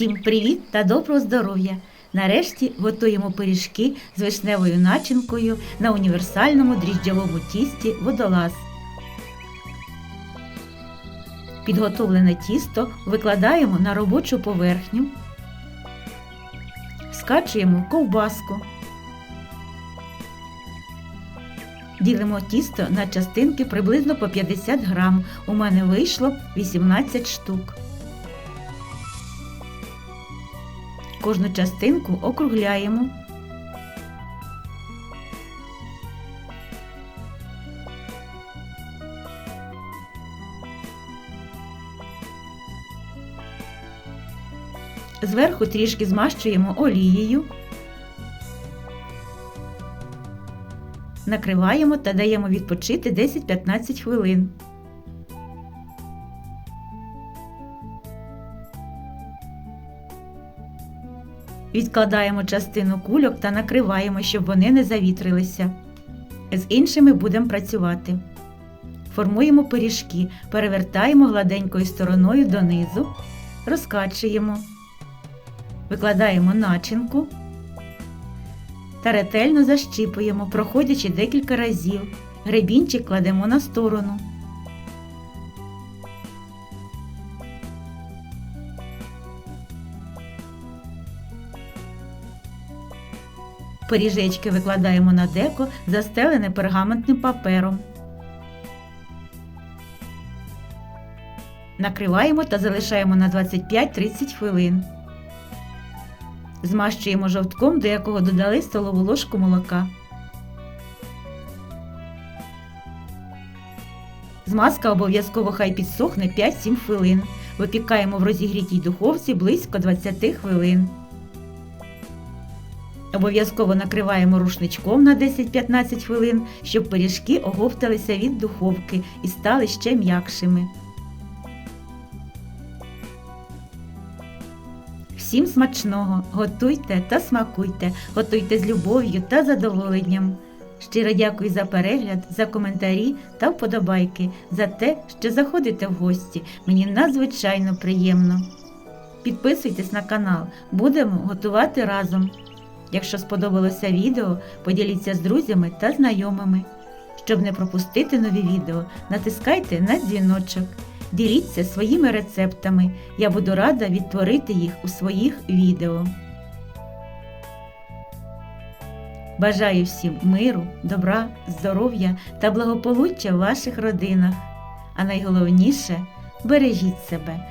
Всім привіт та доброго здоров'я! Нарешті готуємо пиріжки з вишневою начинкою на універсальному дріжджовому тісті водолаз. Підготовлене тісто викладаємо на робочу поверхню, скачуємо ковбаску. Ділимо тісто на частинки приблизно по 50 грам. У мене вийшло 18 штук. Кожну частинку округляємо. Зверху трішки змащуємо олією. Накриваємо та даємо відпочити 10-15 хвилин. Відкладаємо частину кульок та накриваємо, щоб вони не завітрилися. З іншими будемо працювати. Формуємо пиріжки, перевертаємо гладенькою стороною донизу, розкачуємо, викладаємо начинку та ретельно защіпуємо, проходячи декілька разів. Гребінчик кладемо на сторону. Пиріжечки викладаємо на деко, застелене пергаментним папером. Накриваємо та залишаємо на 25-30 хвилин. Змащуємо жовтком, до якого додали столову ложку молока. Змазка обов'язково хай підсохне 5-7 хвилин. Випікаємо в розігрітій духовці близько 20 хвилин. Обов'язково накриваємо рушничком на 10-15 хвилин, щоб пиріжки оговталися від духовки і стали ще м'якшими. Всім смачного! Готуйте та смакуйте, готуйте з любов'ю та задоволенням. Щиро дякую за перегляд, за коментарі та вподобайки, за те, що заходите в гості. Мені надзвичайно приємно. Підписуйтесь на канал, будемо готувати разом. Якщо сподобалося відео, поділіться з друзями та знайомими. Щоб не пропустити нові відео, натискайте на дзвіночок. Діліться своїми рецептами. Я буду рада відтворити їх у своїх відео. Бажаю всім миру, добра, здоров'я та благополуччя в ваших родинах. А найголовніше бережіть себе.